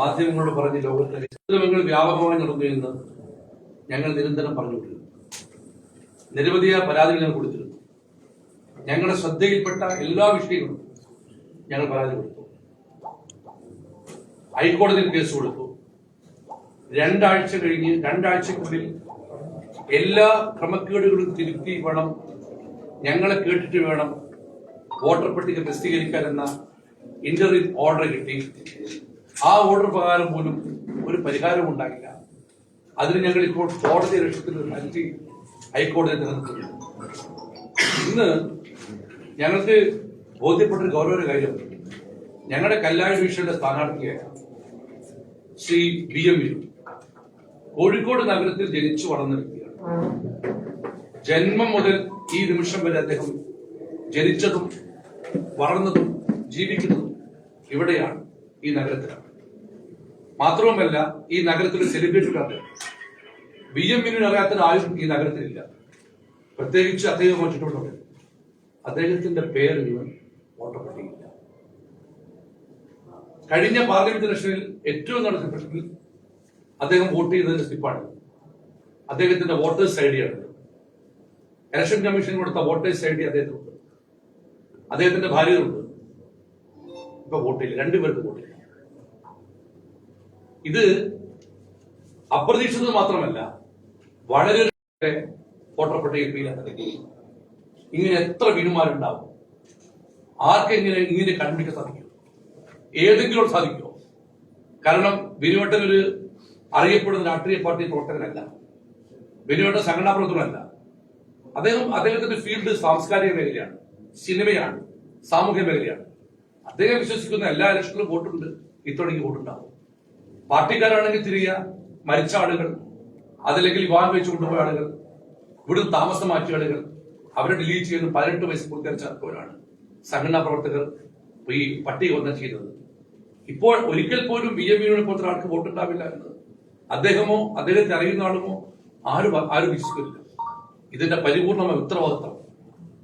മാധ്യമങ്ങളോട് പറഞ്ഞ് ലോകത്തെ മാധ്യമങ്ങൾ വ്യാപകമായി നടക്കുകയെന്ന് ഞങ്ങൾ നിരന്തരം പറഞ്ഞുകൊണ്ടിരുന്നു. നിരവധിയായ പരാതികൾ ഞങ്ങൾ കൊടുത്തിരുന്നു. ഞങ്ങളുടെ ശ്രദ്ധയിൽപ്പെട്ട എല്ലാ വിഷയങ്ങളും ഞങ്ങൾ പരാതി കൊടുത്തു. ഹൈക്കോടതിയിൽ കേസ് കൊടുത്തു. രണ്ടാഴ്ച കഴിഞ്ഞ് രണ്ടാഴ്ചക്കുള്ളിൽ എല്ലാ ക്രമക്കേടുകളും തിരുത്തി വേണം ഞങ്ങളെ കേട്ടിട്ട് വേണം വോട്ടർ പട്ടിക പ്രസിദ്ധീകരിക്കാൻ എന്ന ഇന്റർവ്യൂ ഓർഡർ കിട്ടി. ആ ഓർഡർ പ്രകാരം പോലും ഒരു പരിഹാരം ഉണ്ടാകില്ല അതിന് ഞങ്ങൾ ഇപ്പോൾ കോടതി ലക്ഷ്യത്തിൽ ഹർജി ഹൈക്കോടതി നിലനിർത്തുന്നു ഇന്ന് ഞങ്ങൾക്ക് ബോധ്യപ്പെട്ട ഒരു ഗൗരവ കാര്യം. ഞങ്ങളുടെ കല്ലായ ഡിവിഷന്റെ സ്ഥാനാർത്ഥിയായ Shri B M U Kozhikode നഗരത്തിൽ ജനിച്ചു വളർന്ന വ്യക്തിയാണ്. ജന്മം മുതൽ ഈ നിമിഷം വരെ അദ്ദേഹം ജനിച്ചതും വളർന്നതും ജീവിക്കുന്നതും ഇവിടെയാണ് ഈ നഗരത്തിലാണ്. മാത്രവുമല്ല ഈ നഗരത്തിൽ സെലിബ്രിറ്റികളാണ് ബി എം അറിയാത്ത ആരും ഈ നഗരത്തിലില്ല. പ്രത്യേകിച്ച് അദ്ദേഹം ചുറ്റുമുള്ളത് അദ്ദേഹത്തിന്റെ പേര് മുഴുവൻ കഴിഞ്ഞ പാർലമെന്റ് ഇലക്ഷനിൽ ഏറ്റവും നടത്തപ്പെട്ടതിൽ അദ്ദേഹം വോട്ട് ചെയ്തതിന്റെ സ്ലിപ്പാണ് അദ്ദേഹത്തിന്റെ വോട്ടേഴ്സ് ഐ ഡിയാണ് ഇലക്ഷൻ കമ്മീഷൻ കൊടുത്ത വോട്ടേഴ്സ് ഐ ഡി അദ്ദേഹത്തിനുണ്ട്. അദ്ദേഹത്തിന്റെ ഭാര്യയുണ്ട്. ഇപ്പൊ വോട്ടില്ല. രണ്ടുപേർക്ക് വോട്ടില്ല. ഇത് അപ്രതീക്ഷിതം മാത്രമല്ല വളരെ കോട്ടപ്പെട്ട പട്ടികയിൽ ഫീലാണ് ഇങ്ങനെ എത്ര വിനുമാരുണ്ടാവും ആർക്കെങ്ങനെ ഇങ്ങനെ കണ്ടുപിടിക്കാൻ സാധിക്കും? ഏതെങ്കിലും സാധിക്കുമോ? കാരണം ബിനുവട്ടൻ ഒരു അറിയപ്പെടുന്ന രാഷ്ട്രീയ പാർട്ടി പ്രവർത്തകനല്ല. ബിനുവട്ടൻ സംഘടനാ പ്രവർത്തനമല്ല അദ്ദേഹം അദ്ദേഹത്തിന്റെ ഫീൽഡ് സാംസ്കാരിക മേഖലയാണ് സിനിമയാണ് സാമൂഹ്യ മേഖലയാണ്. അദ്ദേഹം വിശ്വസിക്കുന്ന എല്ലാ ഇലക്ഷനിലും വോട്ടുണ്ട് ഇത്തവണയ്ക്ക് വോട്ടുണ്ടാവും. പാർട്ടിക്കാരാണെങ്കിൽ തിരികെ മരിച്ച ആളുകൾ അതല്ലെങ്കിൽ വിവാഹം കഴിച്ചു കൊണ്ടുപോയ ആളുകൾ ഇവിടുന്ന് താമസം മാറ്റിയ ആളുകൾ അവരെ ഡിലീറ്റ് ചെയ്യുന്ന പതിനെട്ട് വയസ്സ് പൂർത്തീകരിച്ചവരാണ് സംഘടനാ പ്രവർത്തകർ ഈ പട്ടിക ഒന്നും ചെയ്തത്. ഇപ്പോൾ ഒരിക്കൽ പോലും ബി എം യുവിനെ പോലത്തെ ആൾക്ക് വോട്ടുണ്ടാവില്ല എന്നത്. അദ്ദേഹമോ അദ്ദേഹത്തെ അറിയുന്ന ആളുമോ ആരും ആരും വിശ്വസിക്കില്ല ഇതിന്റെ പരിപൂർണമായ ഉത്തരവാദിത്വം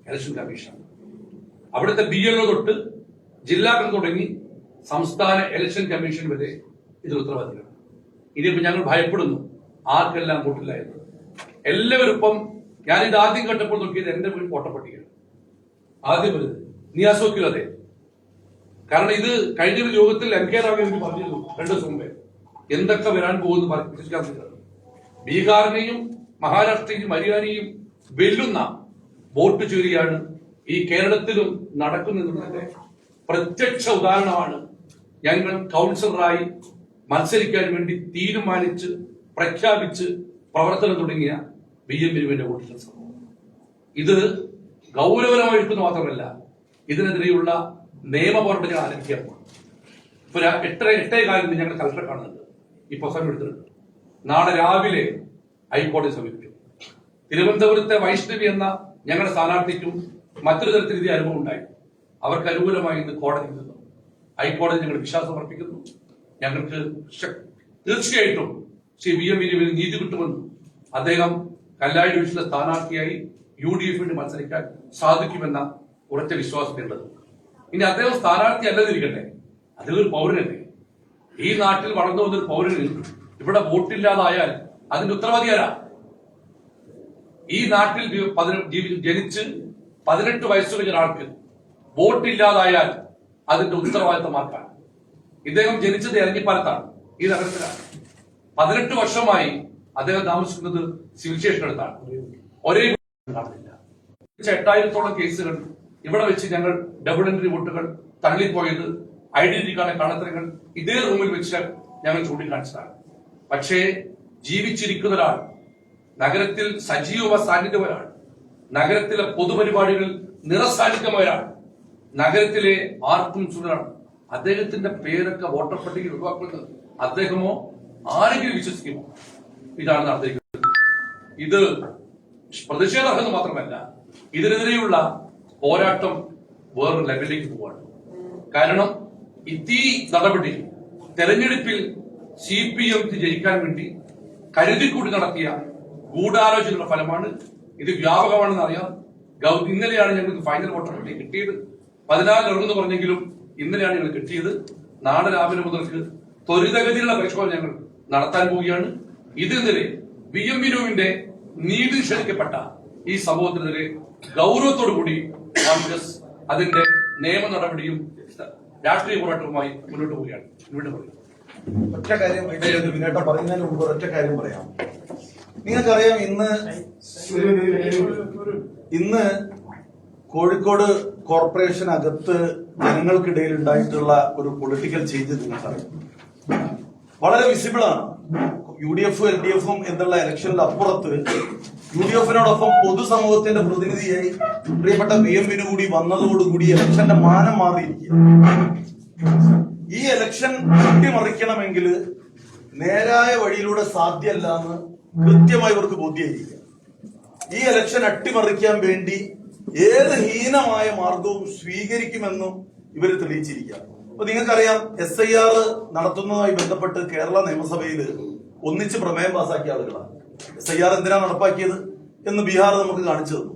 ഇലക്ഷൻ കമ്മീഷനാണ് അവിടുത്തെ ബി എൽ ഒ തൊട്ട് ജില്ലാ തുടങ്ങി സംസ്ഥാന ഇലക്ഷൻ കമ്മീഷൻ വരെ ഇതിൽ ഉത്തരവാദിത്തമാണ് ഇനിയിപ്പോൾ ഞങ്ങൾ ഭയപ്പെടുന്നു. ആർക്കെല്ലാം കൂട്ടില്ല എന്ന് എല്ലാവരും ഇപ്പം ഞാൻ ഇത് ആദ്യം കണ്ടപ്പോൾ നോക്കിയത് എന്റെ വീട് കോട്ടപ്പട്ടികയാണ് ആദ്യം വരുന്നത് നിയാസോക്കിൽ അതെ. കാരണം ഇത് കഴിഞ്ഞ ഒരു യോഗത്തിൽ എം കെ രാഘവൻ പറഞ്ഞിരുന്നു രണ്ട് ദിവസം മുമ്പേ. എന്തൊക്കെ വരാൻ പറഞ്ഞ് വിശ്വസിക്കാൻ ബീഹാറിനെയും മഹാരാഷ്ട്രയും ഹരിയാനയും വെല്ലുന്ന വോട്ട് ചുരിയാണ് ഈ കേരളത്തിലും നടക്കുന്നതിന്റെ പ്രത്യക്ഷ ഉദാഹരണമാണ് ഞങ്ങൾ കൗൺസിലറായി മത്സരിക്കാൻ വേണ്ടി തീരുമാനിച്ച് പ്രഖ്യാപിച്ച് പ്രവർത്തനം തുടങ്ങിയ ബി എം ബിരുവിന്റെ വോട്ടിംഗ് സംഭവം ഇത് എടുക്കുന്നത് മാത്രമല്ല ഇതിനെതിരെയുള്ള നിയമ ഞങ്ങൾ ആരംഭിക്കാൻ പോകുന്നു ഇപ്പൊ എട്ടര എട്ടേ കാലത്ത് ഞങ്ങൾ കളക്ടറെ കാണുന്നുണ്ട്. ഈ പ്രസംഗം എടുത്തിട്ടുണ്ട്. നാളെ രാവിലെ ഹൈക്കോടതി സമീപിക്കും. തിരുവനന്തപുരത്തെ വൈഷ്ണവി എന്ന ഞങ്ങളുടെ സ്ഥാനാർത്ഥിക്കും മറ്റൊരു തരത്തിൽ ഇതേ അനുഭവം ഉണ്ടായി. അവർക്ക് അനുകൂലമായി ഇന്ന് കോടതി നിന്നു ഹൈക്കോടതി ഞങ്ങൾ വിശ്വാസം അർപ്പിക്കുന്നു. ഞങ്ങൾക്ക് തീർച്ചയായിട്ടും ശ്രീ വി എം വിനുവിന് നീതി കിട്ടുമെന്നും അദ്ദേഹം കല്ലായി ഡിവിഷനിലെ സ്ഥാനാർത്ഥിയായി യു ഡി എഫിന് മത്സരിക്കാൻ സാധിക്കുമെന്ന ഉറച്ച വിശ്വാസത്തിലുള്ളത്. ഇനി അദ്ദേഹം സ്ഥാനാർത്ഥി അല്ലതിരിക്കട്ടെ. അദ്ദേഹം ഒരു പൗരനല്ലേ. ഈ നാട്ടിൽ വളർന്നു വന്നൊരു പൗരന് ഇവിടെ വോട്ടില്ലാതായാൽ അതിന്റെ ഉത്തരവാദി ആരാ? ഈ നാട്ടിൽ ജനിച്ച് പതിനെട്ട് വയസ്സ് കഴിഞ്ഞ ഒരാൾക്ക് വോട്ടില്ലാതായാൽ അതിന്റെ ഉത്തരവാദിത്തം ആർക്കാണ്? ഇദ്ദേഹം ജനിച്ചത് ഇറങ്ങിപ്പാലത്താണ് ഈ നഗരത്തിലാണ്. പതിനെട്ട് വർഷമായി അദ്ദേഹം താമസിക്കുന്നത് സിവിൽ സ്റ്റേഷൻ അടുത്താണ്. ഒരേ എട്ടായിരത്തോളം കേസുകൾ ഇവിടെ വെച്ച് ഞങ്ങൾ ഡബിൾ എൻട്രി വോട്ടുകൾ തള്ളിപ്പോയത് ഐഡന്റിറ്റി കാർഡ് കാണത്തരങ്ങൾ ഇതേ റൂമിൽ വെച്ച് ഞങ്ങൾ ചൂണ്ടിക്കാണിച്ചതാണ്. പക്ഷേ ജീവിച്ചിരിക്കുന്ന ഒരാൾ നഗരത്തിൽ സജീവ സാന്നിധ്യം ഒരാൾ നഗരത്തിലെ പൊതുപരിപാടികളിൽ നിറസാന്നിധ്യം ഒരാൾ നഗരത്തിലെ ആർക്കും സുഖമാണ് അദ്ദേഹത്തിന്റെ പേരൊക്കെ വോട്ടർ പട്ടികയിൽ ഒഴിവാക്കുന്നത് അദ്ദേഹമോ? ആരെങ്കിലും വിശ്വസിക്കുമോ? ഇതാണ് നടത്തിയിരിക്കുന്നത് ഇത് പ്രതിഷേധം മാത്രമല്ല ഇതിനെതിരെയുള്ള പോരാട്ടം വേറൊരു ലെവലിലേക്ക് പോവാണ്. കാരണം ഈ നടപടി തെരഞ്ഞെടുപ്പിൽ സി പി എം ജയിക്കാൻ വേണ്ടി കരുതിക്കൂടി നടത്തിയ ഗൂഢാലോചനയുടെ ഫലമാണ്. ഇത് വ്യാപകമാണെന്ന് അറിയാം. ഇന്നലെയാണ് ഞങ്ങൾക്ക് ഫൈനൽ വോട്ടർ കിട്ടിയത്. പതിനാല് ഇറങ്ങുന്നു പറഞ്ഞെങ്കിലും ഇന്നലെയാണ് ഞങ്ങൾ കിട്ടിയത്. നാളെ രാവിലെ മുതൽക്ക് ത്വരിതഗതിയിലുള്ള പരിശോധന ഞങ്ങൾ നടത്താൻ പോവുകയാണ്. ഇതിനെതിരെ ബി എം വിനുവിന്റെ നീതി ഈ സമൂഹത്തിനെതിരെ ഗൗരവത്തോടു കൂടി കോൺഗ്രസ് അതിന്റെ നിയമ നടപടിയും രാഷ്ട്രീയ പോരാട്ടവുമായി മുന്നോട്ട് പോവുകയാണ്. മുന്നോട്ട് പോവുകയാണ് ഒറ്റ കാര്യം വിനേട്ട പറയുന്നതിന് മുമ്പ് ഒറ്റ കാര്യം പറയാം. നിങ്ങൾക്കറിയാം ഇന്ന് ഇന്ന് കോഴിക്കോട് കോർപ്പറേഷൻ അകത്ത് ജനങ്ങൾക്കിടയിൽ ഉണ്ടായിട്ടുള്ള ഒരു പൊളിറ്റിക്കൽ ചേഞ്ച് നിങ്ങൾക്കറിയാം വളരെ വിസിബിൾ ആണ്. യു ഡി എഫും എൽ ഡി എഫും എന്നുള്ള ഇലക്ഷനിൽ അപ്പുറത്ത് യു ഡി എഫിനോടൊപ്പം പൊതുസമൂഹത്തിന്റെ പ്രതിനിധിയായി പ്രിയപ്പെട്ട വി എം വിനു കൂടി വന്നതോടുകൂടി ഇലക്ഷന്റെ മാനം മാറിയിരിക്കുക ഈ ഇലക്ഷൻ അട്ടിമറിക്കണമെങ്കിൽ നേരായ വഴിയിലൂടെ സാധ്യമല്ല എന്ന് കൃത്യമായി ഇവർക്ക് ബോധ്യമായിരിക്കുക ഈ ഇലക്ഷൻ അട്ടിമറിക്കാൻ വേണ്ടി ഏത് ഹീനമായ മാർഗവും സ്വീകരിക്കുമെന്നും ഇവർ തെളിയിച്ചിരിക്കുക അപ്പൊ നിങ്ങൾക്കറിയാം എസ് ഐ ആർ നടത്തുന്നതുമായി ബന്ധപ്പെട്ട് കേരള നിയമസഭയിൽ ഒന്നിച്ച് പ്രമേയം പാസാക്കിയ ആളുകളാണ്. എസ് ഐ ആർ എന്തിനാ നടപ്പാക്കിയത് എന്ന് ബീഹാർ നമുക്ക് കാണിച്ചു തന്നു.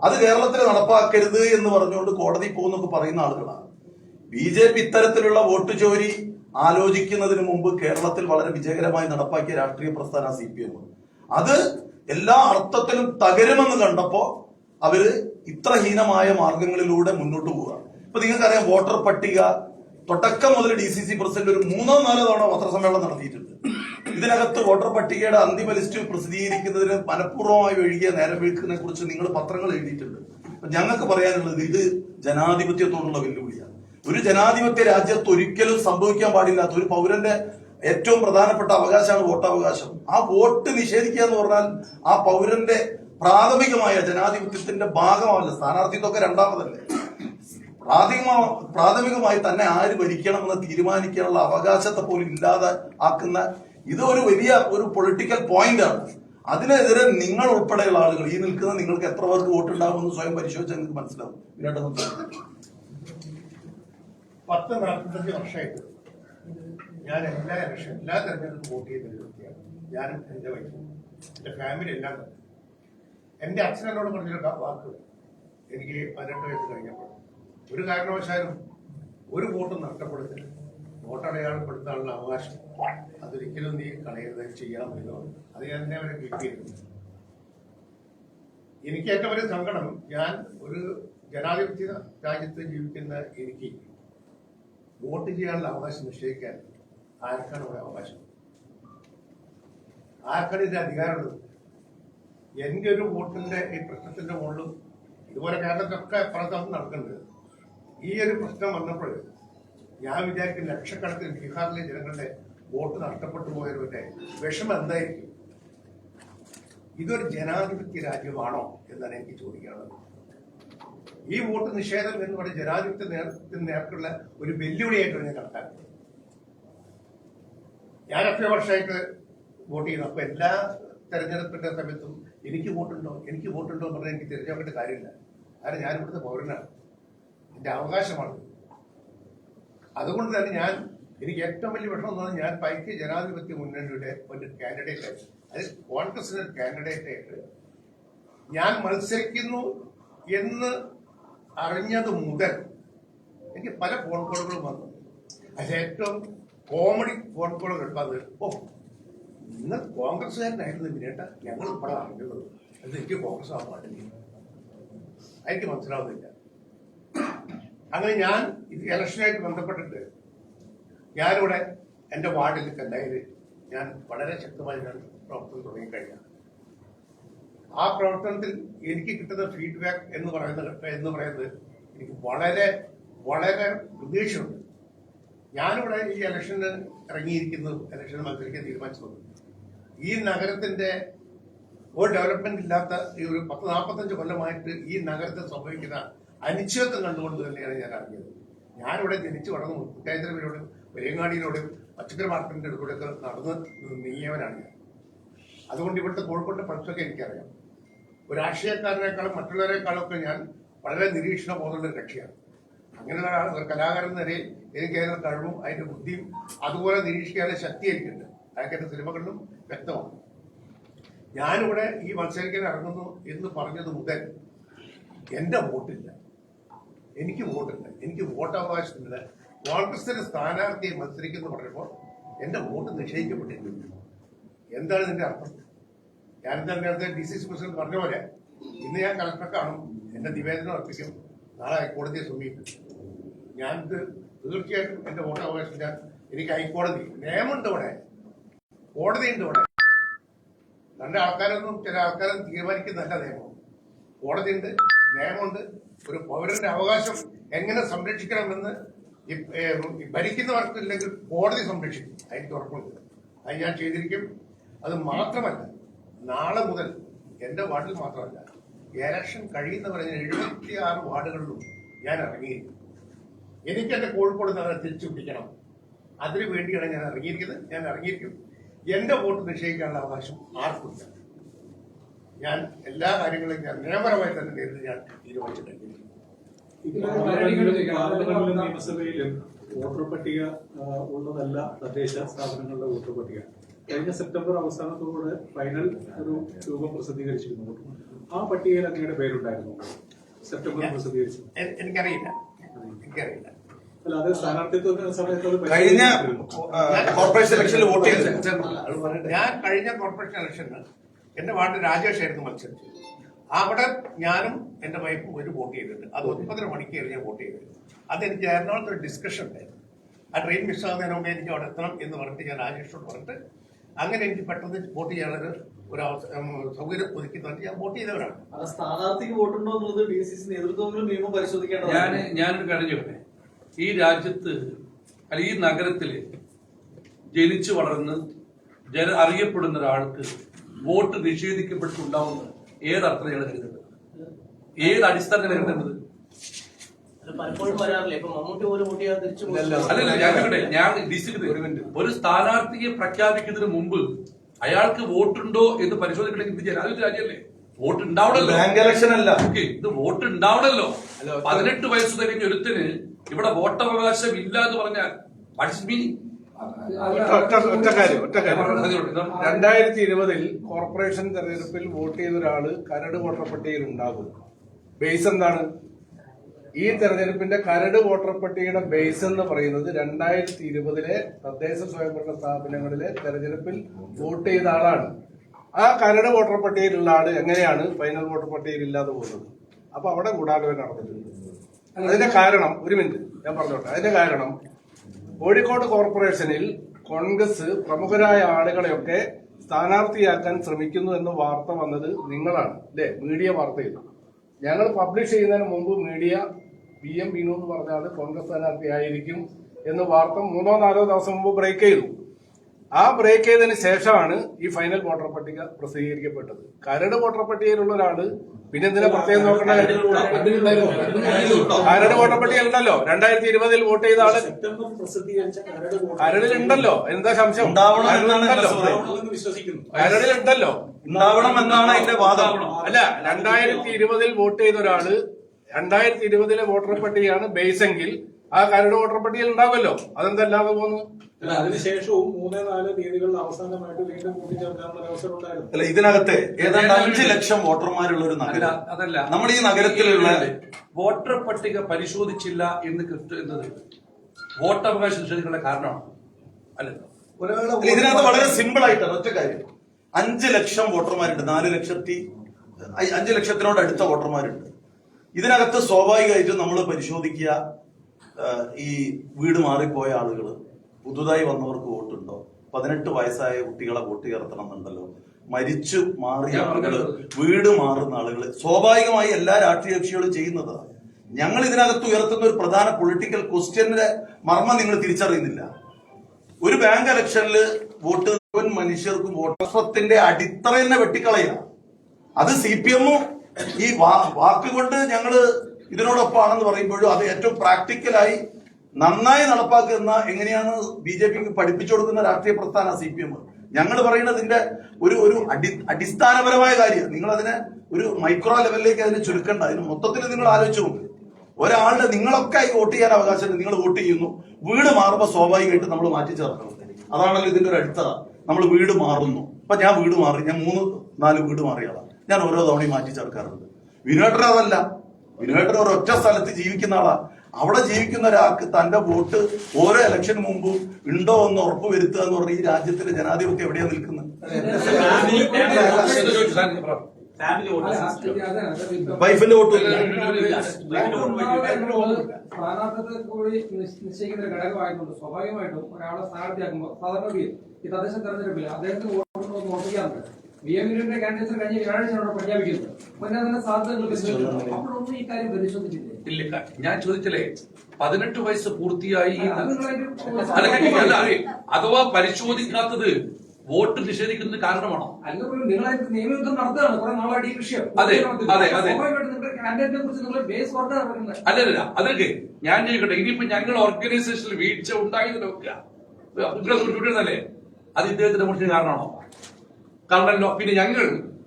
അത് കേരളത്തിൽ നടപ്പാക്കരുത് എന്ന് പറഞ്ഞുകൊണ്ട് കോടതി പോകുന്നൊക്കെ പറയുന്ന ആളുകളാണ്. ബി ജെ പി ഇത്തരത്തിലുള്ള വോട്ട് ചോരി ആലോചിക്കുന്നതിന് മുമ്പ് കേരളത്തിൽ വളരെ വിജയകരമായി നടപ്പാക്കിയ രാഷ്ട്രീയ പ്രസ്ഥാന സി പി എം. അത് എല്ലാ അർത്ഥത്തിലും തകരുമെന്ന് കണ്ടപ്പോ അവർ ഇത്ര ഹീനമായ മാർഗങ്ങളിലൂടെ മുന്നോട്ട് പോവുക ഇപ്പൊ നിങ്ങൾക്കറിയാം വോട്ടർ പട്ടിക തുടക്കം മുതൽ ഡി സി സി പ്രസിഡന്റ് ഒരു മൂന്നോ നാലോ തവണ പത്രസമ്മേളനം നടത്തിയിട്ടുണ്ട്. ഇതിനകത്ത് വോട്ടർ പട്ടികയുടെ അന്തിമ ലിസ്റ്റ് പ്രസിദ്ധീകരിക്കുന്നതിന് മനഃപൂർവമായി ഒഴുകിയ നേരം വീഴ്ക്കുന്നതിനെ കുറിച്ച് നിങ്ങൾ പത്രങ്ങൾ എഴുതിയിട്ടുണ്ട്. ഞങ്ങൾക്ക് പറയാനുള്ളത് ഇത് ജനാധിപത്യത്തോടുള്ള വെല്ലുവിളിയാണ്. ഒരു ജനാധിപത്യ രാജ്യത്ത് ഒരിക്കലും സംഭവിക്കാൻ പാടില്ലാത്ത ഒരു പൗരന്റെ ഏറ്റവും പ്രധാനപ്പെട്ട അവകാശമാണ് വോട്ടവകാശം. ആ വോട്ട് നിഷേധിക്കുക എന്ന് പറഞ്ഞാൽ ആ പൗരന്റെ പ്രാഥമികമായ ജനാധിപത്യത്തിന്റെ ഭാഗമല്ല സ്ഥാനാർത്ഥിത്വമൊക്കെ രണ്ടാമതല്ലേ? പ്രാഥമിക പ്രാഥമികമായി തന്നെ ആര് ഭരിക്കണമെന്ന് തീരുമാനിക്കാനുള്ള അവകാശത്തെ പോലും ഇല്ലാതെ ആക്കുന്ന ഇത് ഒരു വലിയ ഒരു പൊളിറ്റിക്കൽ പോയിന്റാണ് അതിനെതിരെ നിങ്ങൾ ഉൾപ്പെടെയുള്ള ആളുകൾ ഈ നിൽക്കുന്ന നിങ്ങൾക്ക് എത്ര പേർക്ക് വോട്ടുണ്ടാകുമെന്ന് സ്വയം പരിശോധിച്ചാൽ നിങ്ങൾക്ക് മനസ്സിലാവും. പത്ത് നാൽപ്പത്തഞ്ച് വർഷമായിട്ട് ഞാൻ എല്ലാ ഇലക്ഷൻ എല്ലാ വോട്ട് ചെയ്ത ഞാനും എന്റെ വൈഫും. എന്റെ ഫാമിലി എല്ലാം എന്റെ അച്ഛൻ എന്നോട് പറഞ്ഞൊരു ക- വാക്ക് എനിക്ക് പതിനെട്ട് വയസ്സ് കഴിഞ്ഞപ്പോൾ. ഒരു കാരണവശാലും ഒരു വോട്ടും നഷ്ടപ്പെടുത്തില്ല വോട്ടടയാളപ്പെടുത്താനുള്ള അവകാശം. അതൊരിക്കലും നീ കളയരുത് ചെയ്യണം എന്നോ അത് ഞാൻ എന്നെ അവരെ കിട്ടിയിരുന്നു എനിക്ക് ഏറ്റവും വലിയ സങ്കടം ഞാൻ ഒരു ജനാധിപത്യ രാജ്യത്ത് ജീവിക്കുന്ന എനിക്ക് വോട്ട് ചെയ്യാനുള്ള അവകാശം നിശ്ചയിക്കാൻ ആർക്കാണ് ഒരു അവകാശം? ആർക്കാണ് ഇതിന്റെ അധികാരമുള്ളത് എന്റെ ഒരു വോട്ടിന്റെ ഈ പ്രശ്നത്തിന്റെ മുകളിലും ഇതുപോലെ കേരളത്തിലൊക്കെ സ്ഥലത്തും നടക്കുന്നുണ്ട്. ഈ ഒരു പ്രശ്നം വന്നപ്പോൾ ഞാൻ വിചാരിക്കും ലക്ഷക്കണക്കിന് ബീഹാറിലെ ജനങ്ങളുടെ വോട്ട് നഷ്ടപ്പെട്ടു പോയവരുടെ വിഷമം എന്തായിരിക്കും? ഇതൊരു ജനാധിപത്യ രാജ്യമാണോ എന്നാണ് എനിക്ക് ചോദിക്കാനുള്ളത്. ഈ വോട്ട് നിഷേധം എന്ന് പറയുന്ന ജനാധിപത്യ നേതൃത്വത്തിന് നേർക്കുള്ള ഒരു വെല്ലുവിളിയായിട്ടാണ് ഞാൻ കണക്കാക്കുന്നത് ഞാൻ എത്ര വർഷമായിട്ട് വോട്ട് ചെയ്യുന്നു. അപ്പൊ എല്ലാ തെരഞ്ഞെടുപ്പിന്റെ സമയത്തും എനിക്ക് വോട്ടുണ്ടോ? എനിക്ക് വോട്ടുണ്ടോ എന്ന് പറഞ്ഞാൽ എനിക്ക് തിരഞ്ഞെടുക്കേണ്ട കാര്യമില്ല. കാരണം ഞാൻ ഇവിടുത്തെ പൗരനാണ്. എന്റെ അവകാശമാണ്. അതുകൊണ്ട് തന്നെ ഞാൻ എനിക്ക് ഏറ്റവും വലിയ വിഷമം എന്ന് പറഞ്ഞാൽ ഞാൻ പൈക്ക് ജനാധിപത്യ മുന്നണിയുടെ ഒരു കാൻഡിഡേറ്റ് ആയിട്ട് അതിൽ കോൺഗ്രസിന്റെ കാൻഡിഡേറ്റ് ആയിട്ട് ഞാൻ മത്സരിക്കുന്നു എന്ന് അറിഞ്ഞത് മുതൽ എനിക്ക് പല ഫോൺ കോളുകളും വന്നു. അതിൽ ഏറ്റവും കോമഡി ഫോൺ കോളുകൾ അത് ഓ നിങ്ങൾ കോൺഗ്രസ്സുകാരനായിരുന്നു വിനേട്ട. ഞങ്ങൾ ഇവിടെ അറിഞ്ഞത്. അത് എനിക്ക് കോൺഗ്രസ് ആ പാടില്ല. എനിക്ക് മനസ്സിലാവുന്നില്ല. അങ്ങനെ ഞാൻ ഇത് ഇലക്ഷനായിട്ട് ബന്ധപ്പെട്ടിട്ട് ഞാനിവിടെ എന്റെ വാർഡിൽ കണ്ടായിൽ ഞാൻ വളരെ ശക്തമായി ഞാൻ പ്രവർത്തനം തുടങ്ങിക്കഴിഞ്ഞാണ് ആ പ്രവർത്തനത്തിൽ എനിക്ക് കിട്ടുന്ന ഫീഡ്ബാക്ക് എന്ന് പറയുന്നത് എന്ന് പറയുന്നത് എനിക്ക് വളരെ വളരെ പ്രതീക്ഷയുണ്ട് ഞാനിവിടെ ഈ ഇലക്ഷന് ഇറങ്ങിയിരിക്കുന്നത് ഇലക്ഷന് മത്സരിക്കാൻ തീരുമാനിച്ചത്. ഈ നഗരത്തിന്റെ ഒരു ഡെവലപ്മെന്റ് ഇല്ലാത്ത ഈ ഒരു പത്ത് നാൽപ്പത്തഞ്ച് കൊല്ലമായിട്ട് ഈ നഗരത്തിൽ സംഭവിക്കുന്ന അനിശ്ചിതത്വം കണ്ടുകൊണ്ട് തന്നെയാണ് ഞാൻ അറിഞ്ഞത്. ഞാനിവിടെ ജനിച്ചു വളർന്നു കുറ്റായത്തിലൂടെയും വെളിയങ്ങാടിയിലൂടെയും പച്ചക്കറി മാർക്കറ്റിന്റെ അടുത്തൂടെയൊക്കെ നടന്ന് നീങ്ങിയവനാണ് ഞാൻ. അതുകൊണ്ട് ഇവിടുത്തെ കോഴിക്കോട്ടെ പഠിച്ചൊക്കെ എനിക്കറിയാം. ഒരു രാഷ്ട്രീയക്കാരനേക്കാളും മറ്റുള്ളവരെക്കാളും ഒക്കെ ഞാൻ വളരെ നിരീക്ഷണ ബോധമുള്ള ഒരു കക്ഷിയാണ്. അങ്ങനെ ഒരു കലാകാരൻ നിലയിൽ എനിക്ക് അതിന്റെ കഴിവും അതിന്റെ ബുദ്ധിയും അതുപോലെ നിരീക്ഷിക്കാനുള്ള ശക്തി എനിക്കുണ്ട്. അതൊക്കെ സിനിമകളിലും വ്യക്തമാണ് ഞാനിവിടെ ഈ മത്സരിക്കാൻ ഇറങ്ങുന്നു എന്ന് പറഞ്ഞത് മുതൽ എന്റെ വോട്ടില്ല. എനിക്ക് വോട്ടില്ല. എനിക്ക് വോട്ടവകാശമില്ല. കോൺഗ്രസിന്റെ സ്ഥാനാർത്ഥിയെ മത്സരിക്കുന്നു പറയുമ്പോൾ എന്റെ വോട്ട് നിഷേധിക്കപ്പെട്ടിരിക്കുന്നു. എന്താണ് ഇതിന്റെ അർത്ഥം? ഞാൻ എന്താ നേരത്തെ ഡി സി സി പ്രസിഡന്റ് പറഞ്ഞ പോലെ ഇന്ന് ഞാൻ കളക്ടറെ കാണും. എന്റെ നിവേദനം അർപ്പിക്കും. നാളെ ഹൈക്കോടതിയെ സമീപിക്കും. ഞാൻ ഇത് തീർച്ചയായിട്ടും എന്റെ വോട്ടവകാശം എനിക്ക് ഹൈക്കോടതി നിയമമുണ്ട് ഇവിടെ. കോടതിയുണ്ട് ഇവിടെ രണ്ട് ആൾക്കാരൊന്നും ചില ആൾക്കാരൊന്നും തീരുമാനിക്കുന്നതല്ല നിയമം. കോടതിയുണ്ട് നിയമമുണ്ട്. ഒരു പൗരന്റെ അവകാശം എങ്ങനെ സംരക്ഷിക്കണമെന്ന് ഈ, ഏ, ഭരിക്കുന്നവർക്ക് ഇല്ലെങ്കിൽ കോടതി സംരക്ഷിക്കും. അതിന് ഉറപ്പുണ്ട് അത് ഞാൻ ചെയ്തിരിക്കും. അത് മാത്രമല്ല നാളെ മുതൽ എന്റെ വാർഡിൽ മാത്രമല്ല ഇലക്ഷൻ പറഞ്ഞ എഴുപത്തി ആറ് വാർഡുകളിലും ഞാൻ ഇറങ്ങിയിരിക്കും. എനിക്ക് എന്റെ കോഴിക്കോട് നഗരം തിരിച്ചു പിടിക്കണം അതിനു വേണ്ടിയാണ് ഞാൻ ഇറങ്ങിയിരിക്കുന്നത്. ഞാൻ ഇറങ്ങിയിരിക്കും. എന്റെ വോട്ട് നിശ്ചയിക്കാനുള്ള അവകാശം ആർക്കില്ല ഞാൻ എല്ലാ കാര്യങ്ങളും ഞാൻ നിയമപരമായി തന്നെ നേരിട്ട് ഞാൻ തീരുമാനിച്ചിട്ടുണ്ടെങ്കിൽ നിയമസഭയിലും വോട്ടർ പട്ടിക ഉള്ളതല്ല തദ്ദേശ സ്ഥാപനങ്ങളുടെ വോട്ടർ പട്ടിക. കഴിഞ്ഞ സെപ്റ്റംബർ അവസാനത്തോടെ ഫൈനൽ ഒരു രൂപം പ്രസിദ്ധീകരിച്ചിരുന്നു. ആ പട്ടികയിൽ അങ്ങയുടെ പേരുണ്ടായിരുന്നു. സെപ്റ്റംബർ പ്രസിദ്ധീകരിച്ചു എനിക്കറിയില്ല. എനിക്കറിയില്ല. കഴിഞ്ഞ കോർപ്പറേഷൻ ഇലക്ഷനിൽ വോട്ട് ചെയ്തത് ഞാൻ കഴിഞ്ഞ കോർപ്പറേഷൻ ഇലക്ഷന് എന്റെ വാർഡ് രാജേഷ് ആയിരുന്നു മത്സരിച്ചത്. അവിടെ ഞാനും എന്റെ വൈഫും ഒരു വോട്ട് ചെയ്തിട്ടുണ്ട്. അത് ഒൻപതര മണിക്കായിരുന്നു ഞാൻ വോട്ട് ചെയ്തത് അത് എനിക്ക് എറണാകുളത്ത് ഒരു ഡിസ്കഷൻ ഉണ്ടായിരുന്നു. ആ ട്രെയിൻ മിസ്സാകുന്നതിന് മുമ്പ് എനിക്ക് അവിടെ എത്തണം എന്ന് പറഞ്ഞിട്ട് ഞാൻ രാജേഷിനോട് പറഞ്ഞിട്ട് അങ്ങനെ എനിക്ക് പെട്ടെന്ന് വോട്ട് ചെയ്യാനൊരു ഒരു അവസരം സൗകര്യം ഒതുക്കി തന്നെ ഞാൻ വോട്ട് ചെയ്തവരാണ്. സ്ഥാനാർത്ഥിക്ക് വോട്ടുണ്ടോ എന്നുള്ളത് ഡി സി സി നേതൃത്വം നിയമം ഞാനൊരു കാര്യം ചോദിക്കട്ടെ? ഈ രാജ്യത്ത് അല്ലെങ്കിൽ ഈ നഗരത്തിൽ ജനിച്ചു വളർന്ന് ജന അറിയപ്പെടുന്ന ഒരാൾക്ക് വോട്ട് നിഷേധിക്കപ്പെട്ടിട്ടുണ്ടാവുന്നത് ഏതർത്ഥത്തിലാണ് കരുതുന്നത് ഏത് അടിസ്ഥാനത്തിലാണ് കരുതേണ്ടത്? അല്ലല്ല ഞാൻ ചോദിക്കട്ടെ? ഞാൻ ഒരു സ്ഥാനാർത്ഥിയെ പ്രഖ്യാപിക്കുന്നതിന് മുമ്പ് അയാൾക്ക് വോട്ടുണ്ടോ എന്ന് പരിശോധിക്കണമെങ്കിൽ ഇത് ജനാധിപത്യ രാജ്യമല്ലേ വോട്ട് ഉണ്ടാവണല്ലോ ബാങ്ക് ഇലക്ഷൻ അല്ല. ഇത് വോട്ട് ഉണ്ടാവണല്ലോ പതിനെട്ട് വയസ്സ് കഴിഞ്ഞ ഒരുത്തിന് ഇവിടെ വോട്ടവകാശം ഇല്ല എന്ന് പറഞ്ഞാൽ ഒറ്റ കാര്യം ഒറ്റ കാര്യം. രണ്ടായിരത്തി ഇരുപതിൽ കോർപ്പറേഷൻ തെരഞ്ഞെടുപ്പിൽ വോട്ട് ചെയ്ത ഒരാൾ കരട് വോട്ടർ പട്ടികയിൽ ഉണ്ടാകും. ബേസ് എന്താണ്? ഈ തെരഞ്ഞെടുപ്പിന്റെ കരട് വോട്ടർ പട്ടികയുടെ ബേസ് എന്ന് പറയുന്നത് രണ്ടായിരത്തി ഇരുപതിലെ തദ്ദേശ സ്വയംഭരണ സ്ഥാപനങ്ങളിലെ തെരഞ്ഞെടുപ്പിൽ വോട്ട് ചെയ്ത ആളാണ്. ആ കരട് വോട്ടർ പട്ടികയിലുള്ള ആൾ എങ്ങനെയാണ് ഫൈനൽ വോട്ടർ പട്ടികയിൽ ഇല്ലാതെ പോകുന്നത്? അപ്പൊ അവിടെ ഗൂഢാലോചന നടന്നിട്ടുണ്ട്. അതിന്റെ കാരണം ഒരു മിനിറ്റ് ഞാൻ പറഞ്ഞോട്ടെ. അതിന്റെ കാരണം കോഴിക്കോട് കോർപ്പറേഷനിൽ കോൺഗ്രസ് പ്രമുഖരായ ആളുകളെയൊക്കെ സ്ഥാനാർത്ഥിയാക്കാൻ ശ്രമിക്കുന്നു എന്ന വാർത്ത വന്നത് നിങ്ങളാണ് അല്ലെ? മീഡിയ വാർത്തയിൽ. ഞങ്ങൾ പബ്ലിഷ് ചെയ്യുന്നതിന് മുമ്പ് മീഡിയ പി എം ബീനു എന്ന് പറഞ്ഞാൽ കോൺഗ്രസ് സ്ഥാനാർത്ഥിയായിരിക്കും എന്ന് വാർത്ത മൂന്നോ നാലോ ദിവസം മുമ്പ് ബ്രേക്ക് ചെയ്തു. ആ ബ്രേക്ക് ചെയ്തതിന് ശേഷമാണ് ഈ ഫൈനൽ വോട്ടർ പട്ടിക പ്രസിദ്ധീകരിക്കപ്പെട്ടത്. കരട് വോട്ടർ പട്ടികയിലുള്ള ഒരാൾ പിന്നെ എന്തിനാ പ്രത്യേകം നോക്കണ്ട? കരട് വോട്ടർ പട്ടിക ഉണ്ടല്ലോ രണ്ടായിരത്തി ഇരുപതിൽ വോട്ട് ചെയ്ത ആൾ. കരടിലുണ്ടല്ലോ എന്താ സംശയം? കരടിലുണ്ടല്ലോ. ഉണ്ടാവണം എന്നാണ് അതിന്റെ വാദം. അല്ല, രണ്ടായിരത്തി ഇരുപതിൽ വോട്ട് ചെയ്ത ഒരാൾ രണ്ടായിരത്തി ഇരുപതിലെ വോട്ടർ പട്ടികയാണ് ബേസ് എങ്കിൽ ആ കരട് വോട്ടർ പട്ടികയിൽ ഉണ്ടാവുമല്ലോ. അതെന്തല്ലാതെ പോന്നു? അല്ല അതിനുശേഷവും മൂന്ന് നാല് തീയതികളിൽ അവസാനമായിട്ട് വീണ്ടും കൂട്ടിച്ചേർക്കാനുള്ള അവസരം ഉണ്ടായിരുന്നു. അല്ല ഇതിനകത്ത് ഏതാണ്ട് അഞ്ച് ലക്ഷം വോട്ടർമാരുള്ള ഒരു അല്ല നഗരം അതല്ല. നമ്മൾ ഈ നഗരത്തിലുള്ള വോട്ടർ പട്ടിക പരിശോധിച്ചില്ല എന്ന് കിട്ടുന്നത് വോട്ടവകാശ നിഷേധിക്കേണ്ട കാരണമാണ്. അല്ലല്ലോ അല്ല, ഇതിനകത്ത് വളരെ സിമ്പിൾ ആയിട്ടാണ് ഒറ്റ കാര്യം. അഞ്ച് ലക്ഷം വോട്ടർമാരുണ്ട് നാല് ലക്ഷത്തി അഞ്ച് ലക്ഷത്തിനോട് അടുത്ത വോട്ടർമാരുണ്ട്. ഇതിനകത്ത് സ്വാഭാവികമായിട്ടും നമ്മൾ പരിശോധിക്കുക ഈ വീട് മാറിപ്പോയ ആളുകൾ പുതുതായി വന്നവർക്ക് വോട്ടുണ്ടോ? പതിനെട്ട് വയസ്സായ കുട്ടികളെ വോട്ട് ചേർത്തണം എന്നുണ്ടല്ലോ മരിച്ചു മാറിയ ആളുകൾ ആളുകൾ വീട് മാറുന്ന ആളുകൾ സ്വാഭാവികമായി എല്ലാ രാഷ്ട്രീയ കക്ഷികളും ചെയ്യുന്നതാണ് ഞങ്ങൾ ഇതിനകത്ത് ഉയർത്തുന്ന ഒരു പ്രധാന പൊളിറ്റിക്കൽ ക്വസ്റ്റ്യന്റെ മർമ്മം നിങ്ങൾ തിരിച്ചറിയുന്നില്ല. ഒരു ബാങ്ക് ഇലക്ഷനിൽ വോട്ട് മനുഷ്യർക്കും വോട്ടർത്തിന്റെ അടിത്തറ തന്നെ വെട്ടിക്കളയുക അത് സി പി എമ്മും ഈ വാക്കുകൊണ്ട് ഞങ്ങൾ ഇതിനോടൊപ്പമാണെന്ന് പറയുമ്പോഴും അത് ഏറ്റവും പ്രാക്ടിക്കലായി നന്നായി നടപ്പാക്കുന്ന എങ്ങനെയാണ് ബി ജെ പിക്ക് പഠിപ്പിച്ചു കൊടുക്കുന്ന രാഷ്ട്രീയ പ്രസ്ഥാന സി പി എം? ഞങ്ങൾ പറയുന്നത് ഇതിന്റെ ഒരു ഒരു അടി അടിസ്ഥാനപരമായ കാര്യം നിങ്ങൾ അതിനെ ഒരു മൈക്രോ ലെവലിലേക്ക് അതിനെ ചുരുക്കണ്ട. അതിന് മൊത്തത്തിൽ നിങ്ങൾ ആലോചിച്ചു ഒരാളുടെ നിങ്ങളൊക്കെ വോട്ട് ചെയ്യാൻ അവകാശമുണ്ട് നിങ്ങൾ വോട്ട് ചെയ്യുന്നു. വീട് മാറുമ്പോൾ സ്വാഭാവികമായിട്ട് നമ്മൾ മാറ്റി ചേർക്കണം. അതാണല്ലോ ഇതിന്റെ ഒരു അടിത്തറ. നമ്മൾ വീട് മാറുന്നു. അപ്പൊ ഞാൻ വീട് മാറി ഞാൻ മൂന്ന് നാല് വീട് മാറിയതാണ് ഞാൻ ഓരോ തവണയും മാറ്റി ചേർക്കാറുണ്ട്. വിനോട്ടർ അതല്ല വിനോട്ടർ ഒരൊറ്റ സ്ഥലത്ത് ജീവിക്കുന്ന ആളാ. അവിടെ ജീവിക്കുന്ന ഒരാൾക്ക് തന്റെ വോട്ട് ഓരോ ഇലക്ഷൻ മുമ്പും ഉണ്ടോ എന്ന് ഉറപ്പ് വരുത്തുക എന്ന് പറഞ്ഞ ഈ രാജ്യത്തിന്റെ ജനാധിപത്യം എവിടെയാ നിൽക്കുന്നത് വൈഫിന്റെ വോട്ട്. സ്ഥാനാർത്ഥത്തെ കൂടി നിശ്ചയിക്കുന്ന ഒരു ഘടകമായതുകൊണ്ട് സ്വാഭാവികമായിട്ടും ഒരാളെ സ്ഥാനാർത്ഥിയാക്കുമ്പോൾ സാധാരണ ഈ തദ്ദേശ തെരഞ്ഞെടുപ്പിൽ അദ്ദേഹത്തിന് വോട്ട് ഉറപ്പിക്കാറുണ്ട് വി കാൻഡിഡേറ്റ് കഴിഞ്ഞ വ്യാഴാഴ്ചയാണ് പ്രഖ്യാപിക്കുന്നത് മുന്നേ തന്നെ സാധ്യതകൾ അപ്പോഴൊന്നും ഈ കാര്യം പരിശോധിച്ചില്ലേ ഇല്ല ഞാൻ ചോദിച്ചില്ലേ പതിനെട്ട് വയസ്സ് പൂർത്തിയായി അഥവാ പരിശോധിക്കാത്തത് വോട്ട് നിഷേധിക്കുന്നതിന് കാരണമാണോ? അല്ല നിങ്ങളായിട്ട് നിയമയുദ്ധം നടത്തുകയാണ് കുറെ നാളായിട്ട് ഈ വിഷയം. അതെ, അതെ, അതെ. അല്ലല്ല അതൊക്കെ ഞാൻ ചോദിക്കട്ടെ ഇനിയിപ്പോ ഞങ്ങൾ ഓർഗനൈസേഷനിൽ വീഴ്ച ഉണ്ടായി നോക്കുക അത് ഇദ്ദേഹത്തിന്റെ കുറിച്ച് കാരണമാണോ? കാരണം ലോ- പിന്നെ ഞങ്ങൾ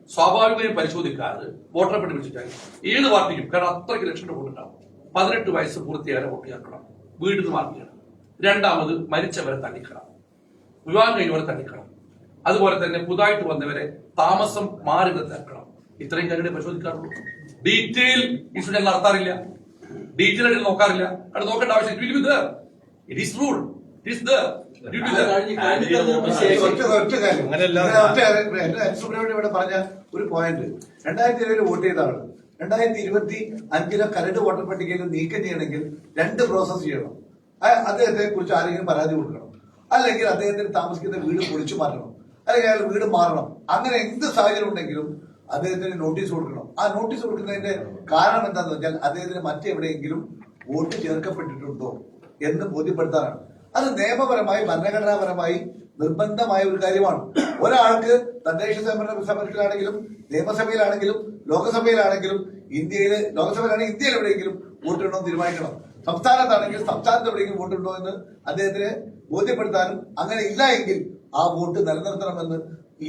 സ്വാഭാവികമായും പരിശോധിക്കാറ് വോട്ടറെ പറ്റി വിളിച്ചിട്ടായി ഏത് പാർട്ടിക്കും കാരണം അത്രയ്ക്ക് ലക്ഷം വോട്ടുണ്ടാവും പതിനെട്ട് വയസ്സ് പൂർത്തിയായ വോട്ട് ചേർക്കണം വീട്ടിൽ നിന്ന് മാർക്ക് രണ്ടാമത് മരിച്ചവരെ തള്ളിക്കണം വിവാഹം കഴിഞ്ഞവരെ തള്ളിക്കണം അതുപോലെ തന്നെ പുതുതായിട്ട് വന്നവരെ താമസം മാറി നിർത്തക്കണം. ഇത്രയും കാര്യങ്ങളെ പരിശോധിക്കാറുള്ളൂ. ഡീറ്റെയിൽ ഇഷ്യൂ ഞങ്ങൾ നടത്താറില്ല. ഡീറ്റെയിൽ ആയിട്ട് നോക്കാറില്ല. അത് നോക്കേണ്ട ആവശ്യം it is rule it is duty Subrahmanyam ഇവിടെ പറഞ്ഞ ഒരു പോയിന്റ് രണ്ടായിരത്തി ഏഴിൽ വോട്ട് ചെയ്ത ആൾ രണ്ടായിരത്തി ഇരുപത്തി അഞ്ചിലെ കരട് വോട്ടർ പട്ടികയിൽ നീക്കം ചെയ്യണമെങ്കിൽ രണ്ട് പ്രോസസ് ചെയ്യണം. അദ്ദേഹത്തെ കുറിച്ച് ആരെങ്കിലും പരാതി കൊടുക്കണം. അല്ലെങ്കിൽ അദ്ദേഹത്തിന് താമസിക്കുന്ന വീട് പൊളിച്ചു മാറ്റണം. അല്ലെങ്കിൽ അയാൾ വീട് മാറണം. അങ്ങനെ എന്ത് സാഹചര്യം ഉണ്ടെങ്കിലും അദ്ദേഹത്തിന് നോട്ടീസ് കൊടുക്കണം. ആ നോട്ടീസ് കൊടുക്കുന്നതിന്റെ കാരണം എന്താണെന്ന് വെച്ചാൽ അദ്ദേഹത്തിന് മറ്റെവിടെയെങ്കിലും വോട്ട് ചേർക്കപ്പെട്ടിട്ടുണ്ടോ എന്ന് ബോധ്യപ്പെടുത്താനാണ്. അത് നിയമപരമായി ഭരണഘടനാപരമായി നിർബന്ധമായ ഒരു കാര്യമാണ്. ഒരാൾക്ക് തദ്ദേശ സ്വയംഭരണ സമരത്തിലാണെങ്കിലും നിയമസഭയിലാണെങ്കിലും ലോകസഭയിലാണെങ്കിലും ഇന്ത്യയിലെ ലോകസഭയിലാണെങ്കിൽ ഇന്ത്യയിൽ എവിടെയെങ്കിലും വോട്ടിടണം തീരുമാനിക്കണം. സംസ്ഥാനത്താണെങ്കിൽ സംസ്ഥാനത്ത് എവിടെയെങ്കിലും വോട്ടുണ്ടോ എന്ന് അദ്ദേഹത്തിന് ബോധ്യപ്പെടുത്താനും അങ്ങനെ ഇല്ല എങ്കിൽ ആ വോട്ട് നിലനിർത്തണമെന്ന്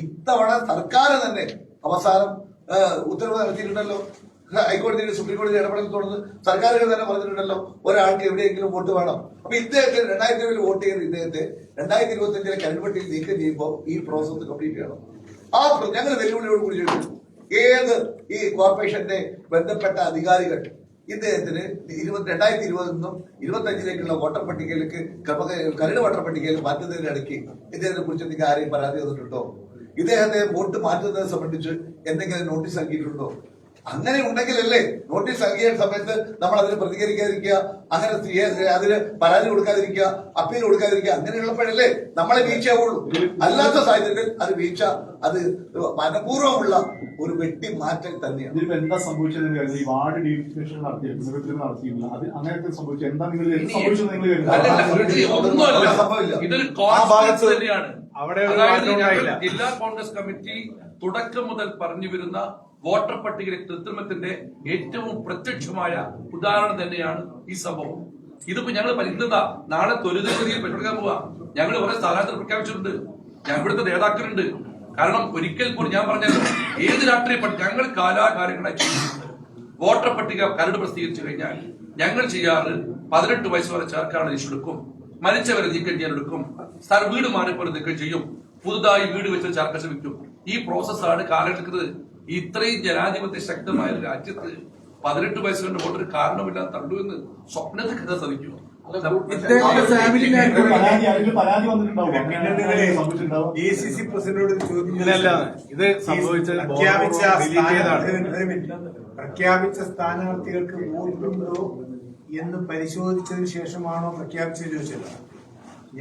ഇത്തവണ സർക്കാർ തന്നെ അവസാനം ഉത്തരവ് നടത്തിയിട്ടുണ്ടല്ലോ ഹൈക്കോടതിയുടെ സുപ്രീം കോടതി ഇടപെടൽ തുടർന്ന് സർക്കാരുകൾ തന്നെ പറഞ്ഞിട്ടുണ്ടല്ലോ ഒരാൾക്ക് എവിടെയെങ്കിലും വോട്ട് വേണം. അപ്പൊ ഇദ്ദേഹത്തെ രണ്ടായിരത്തി ഏഴിൽ വോട്ട് ചെയ്ത ഇദ്ദേഹത്തെ രണ്ടായിരത്തി ഇരുപത്തി അഞ്ചിലെ കരുപട്ടിയിൽ നീക്കം ചെയ്യുമ്പോൾ ഈ പ്രോസസ് കംപ്ലീറ്റ് ചെയ്യണം. ആ ഞങ്ങൾ വെല്ലുവിളിയോട് കൂടി ചോദിച്ചു ഏത് ഈ കോർപ്പറേഷന്റെ ബന്ധപ്പെട്ട അധികാരികൾ ഇദ്ദേഹത്തിന് ഇരുപത്തി രണ്ടായിരത്തി ഇരുപതിൽ നിന്നും ഇരുപത്തി അഞ്ചിലേക്കുള്ള വോട്ടർ പട്ടികയിലേക്ക് കരട് വോട്ടർ പട്ടികയിൽ മാറ്റുന്നതിനിടയ്ക്ക് ഇദ്ദേഹത്തെ കുറിച്ച് എന്തെങ്കിലും ആരെയും പരാതി തന്നിട്ടുണ്ടോ? ഇദ്ദേഹത്തെ വോട്ട് മാറ്റുന്നത് സംബന്ധിച്ച് എന്തെങ്കിലും നോട്ടീസ് നൽകിയിട്ടുണ്ടോ? അങ്ങനെ ഉണ്ടെങ്കിലല്ലേ നോട്ടീസ് നൽകിയ സമയത്ത് നമ്മൾ അതിന് പ്രതികരിക്കാതിരിക്കുക അങ്ങനെ ചെയ്യ- അതിന് പരാതി കൊടുക്കാതിരിക്കുക അപ്പീൽ കൊടുക്കാതിരിക്കുക അങ്ങനെയുള്ളപ്പോഴല്ലേ നമ്മളെ വീഴ്ചയാവുള്ളൂ. അല്ലാത്ത സാഹചര്യത്തിൽ അത് വീഴ്ച അത് മനഃപൂർവമുള്ള ഒരു വെട്ടി മാറ്റൽ തന്നെയാണ്. ഇതിലിപ്പോ എന്താ സംഭവിച്ചത് നിങ്ങൾ ഈ വാർഡ് ഡീലിമിറ്റേഷൻ നടത്തിയ പുനരുദ്ധരണം നടത്തിയില്ല അത് അങ്ങനെയൊക്കെ സംഭവിച്ചു. എന്താ നിങ്ങൾ സംഭവിച്ചത് നിങ്ങൾ അവിടെ. ജില്ലാ കോൺഗ്രസ് കമ്മിറ്റി തുടക്കം മുതൽ പറഞ്ഞു വരുന്ന വോട്ടർ പട്ടികയിലെ കൃത്രിമത്തിന്റെ ഏറ്റവും പ്രത്യക്ഷമായ ഉദാഹരണം തന്നെയാണ് ഈ സംഭവം. ഇതിപ്പോ ഞങ്ങൾ പരിഗണന നാളെ ത്വരിതഗതിയിൽ പരിഗണിക്കാൻ പോവാ. ഞങ്ങൾ കുറെ സ്ഥാനാർത്ഥി പ്രഖ്യാപിച്ചിട്ടുണ്ട്. ഞങ്ങൾ ഇവിടുത്തെ നേതാക്കളുണ്ട്. കാരണം ഒരിക്കൽ കൂടി ഞാൻ പറഞ്ഞത് ഏത് രാഷ്ട്രീയ പാർട്ടി ഞങ്ങൾ കാലാകാലങ്ങളായി വോട്ടർ പട്ടിക കരട് പ്രസിദ്ധീകരിച്ചു കഴിഞ്ഞാൽ ഞങ്ങൾ ചെയ്യാറ് പതിനെട്ട് വയസ്സ് വരെ ലിസ്റ്റ് എടുക്കും. മരിച്ചവരെ നീക്കം ചെയ്യാൻ എടുക്കും. സ്ഥലം വീട് മാറിപ്പോലെ നീക്കം ചെയ്യും. പുതുതായി വീട് വെച്ച് ചേർക്കാൻ ശ്രമിക്കും. ഈ പ്രോസസ്സാണ് കാലെടുക്കുന്നത് ഇത്രയും ജനാധിപത്യ ശക്തമായ ഒരു രാജ്യത്ത് പതിനെട്ട് വയസ്സ് കൊണ്ട് വോട്ടൊരു കാരണമില്ലാതെ തള്ളു എന്ന് സ്വപ്നത്തിൽ കഥ സാധിക്കുമോ ഇത് സംഭവിച്ചത്. പ്രഖ്യാപിച്ച സ്ഥാനാർത്ഥികൾക്ക് വോട്ടുണ്ടോ എന്ന് പരിശോധിച്ചതിന് ശേഷമാണോ പ്രഖ്യാപിച്ചത് ചോദിച്ചത്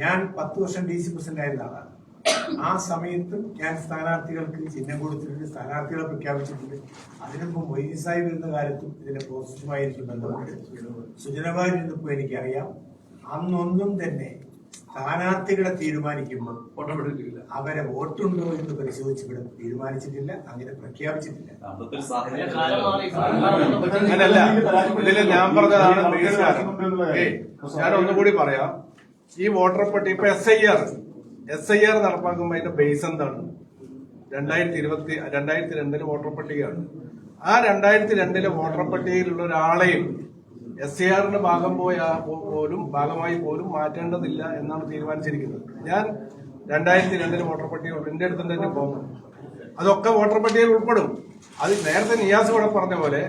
ഞാൻ പത്ത് വർഷം ഡി സി പ്രസിഡന്റ് ആയിരുന്ന ആളാണ്. ആ സമയത്തും ഞാൻ സ്ഥാനാർത്ഥികൾക്ക് ചിഹ്നം കൊടുത്തിട്ടുണ്ട് സ്ഥാനാർത്ഥികളെ പ്രഖ്യാപിച്ചിട്ടുണ്ട്. അതിനൊപ്പം മൊയ്തി സാഹിബ് വരുന്ന കാലത്തും ഇതിന്റെ പ്രോസസ്സുമായി എനിക്ക് ബന്ധമുണ്ട് സുജനമായിരുന്നപ്പോ എനിക്കറിയാം അന്നൊന്നും തന്നെ സ്ഥാനാർത്ഥികളെ തീരുമാനിക്കുമ്പോൾ അവരെ വോട്ടുണ്ടോ എന്ന് പരിശോധിച്ച് ഇവിടെ തീരുമാനിച്ചിട്ടില്ല അങ്ങനെ പ്രഖ്യാപിച്ചിട്ടില്ല. ഞാൻ പറഞ്ഞതാണ് ഞാൻ ഒന്നുകൂടി പറയാം. ഈ വോട്ടർ പട്ടിക ഇപ്പൊ S I R S I R നടപ്പാക്കുമ്പോൾ അതിന്റെ ബേസ് എന്താണ്? രണ്ടായിരത്തി ഇരുപത്തി രണ്ടായിരത്തി രണ്ടിലെ വോട്ടർ പട്ടികയാണ്. ആ രണ്ടായിരത്തി രണ്ടിലെ വോട്ടർ പട്ടികയിലുള്ള ഒരാളെയും എസ് ഐ ആറിന്റെ ഭാഗം പോയ പോലും ഭാഗമായി പോലും മാറ്റേണ്ടതില്ല എന്നാണ് തീരുമാനിച്ചിരിക്കുന്നത്. ഞാൻ രണ്ടായിരത്തി രണ്ടിലെ വോട്ടർ പട്ടിക എന്റെ അടുത്ത് തന്നെ പോകും അതൊക്കെ വോട്ടർ പട്ടികയിൽ ഉൾപ്പെടും. അത് നേരത്തെ നിയാസ് ഇവിടെ പറഞ്ഞ പോലെ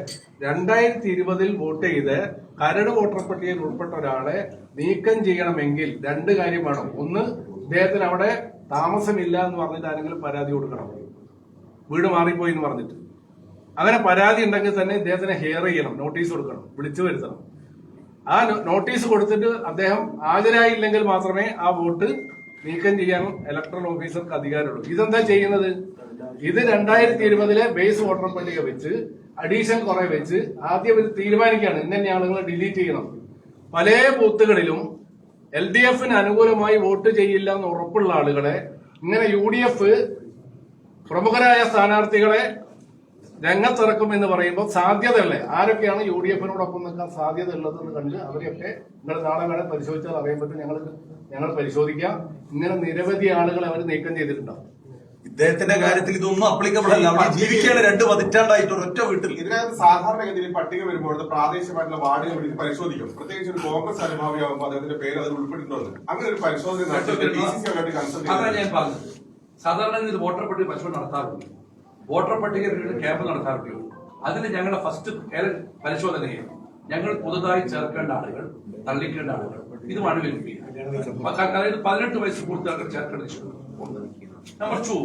രണ്ടായിരത്തി ഇരുപതിൽ വോട്ട് ചെയ്ത് കരട് വോട്ടർ പട്ടികയിൽ ഉൾപ്പെട്ട ഒരാളെ നീക്കം ചെയ്യണമെങ്കിൽ രണ്ട് കാര്യം വേണം. ഒന്ന് ഇദ്ദേഹത്തിന് അവിടെ താമസമില്ല എന്ന് പറഞ്ഞിട്ട് ആരെങ്കിലും പരാതി കൊടുക്കണം? വീട് മാറിപ്പോയി എന്ന് പറഞ്ഞിട്ട്. അങ്ങനെ പരാതി ഉണ്ടെങ്കിൽ തന്നെ ഇദ്ദേഹത്തിനെ ഹെയർ ചെയ്യണം നോട്ടീസ് കൊടുക്കണം വിളിച്ചു വരുത്തണം. ആ നോട്ടീസ് കൊടുത്തിട്ട് അദ്ദേഹം ഹാജരായില്ലെങ്കിൽ മാത്രമേ ആ വോട്ട് നീക്കം ചെയ്യാൻ ഇലക്ട്രൽ ഓഫീസർക്ക് അധികാരമുള്ളൂ. ഇതെന്താ ചെയ്യുന്നത്? ഇത് രണ്ടായിരത്തി ഇരുപതിലെ ബേസ് വോട്ടർ പട്ടിക വെച്ച് അഡീഷൻ കുറെ വെച്ച് ആദ്യം ഇത് തീരുമാനിക്കുകയാണ്. ഇന്നെ ആളുകളെ ഡിലീറ്റ് ചെയ്യണം. പല ബൂത്തുകളിലും എൽ ഡി എഫിന് അനുകൂലമായി വോട്ട് ചെയ്യില്ല എന്ന് ഉറപ്പുള്ള ആളുകളെ ഇങ്ങനെ യു ഡി എഫ് പ്രമുഖരായ സ്ഥാനാർത്ഥികളെ രംഗത്തിറക്കും എന്ന് പറയുമ്പോൾ സാധ്യതയല്ലേ? ആരൊക്കെയാണ് യു ഡി എഫിനോടൊപ്പം നിൽക്കാൻ സാധ്യത ഉള്ളതെന്ന് കണ്ട് അവരെയൊക്കെ നിങ്ങൾ നാളെ വേണം പരിശോധിച്ചാൽ അറിയാൻ പറ്റും. ഞങ്ങൾ ഞങ്ങൾ പരിശോധിക്കാം. ഇങ്ങനെ നിരവധി ആളുകൾ അവർ നീക്കം ചെയ്തിട്ടുണ്ടാവും. ഇദ്ദേഹത്തിന്റെ കാര്യത്തിൽ ഇതൊന്നും അപ്ലിക്കബിൾ അല്ല. അവിടെ ജീവിക്കുകയാണ് രണ്ട് പതിറ്റാണ്ടായിട്ട് ഒറ്റ വീട്ടിൽ. ഇതിനകത്ത് സാധാരണഗതിയിൽ പട്ടിക വരുമ്പോൾ പ്രാദേശികമായിട്ടുള്ള വാർഡ് കമ്മിറ്റി പരിശോധിക്കും. പ്രത്യേകിച്ച് ഒരു കോൺഗ്രസ് അനുഭാവിയാകുമ്പോൾ അദ്ദേഹത്തിന്റെ പേര് അതിൽ ഉൾപ്പെട്ടിട്ടുണ്ട്. അങ്ങനെ ഒരു പരിശോധന സാധാരണ ഇത് വോട്ടർ പട്ടിക പരിശോധന നടത്താറുണ്ട്. വോട്ടർ പട്ടിക ക്യാമ്പ് നടത്താറുണ്ട്. അതിന് ഞങ്ങളുടെ ഫസ്റ്റ് പരിശോധനയിൽ ഞങ്ങൾ പുതുതായി ചേർക്കേണ്ട ആളുകൾ തള്ളിക്കേണ്ട ആളുകൾ ഇതുമാണ് വെരിഫിക്കുക അതായത് പതിനെട്ട് വയസ്സ് കൂടുതൽ ചേർക്കേണ്ട ഉണ്ട്. നമ്പർ ടു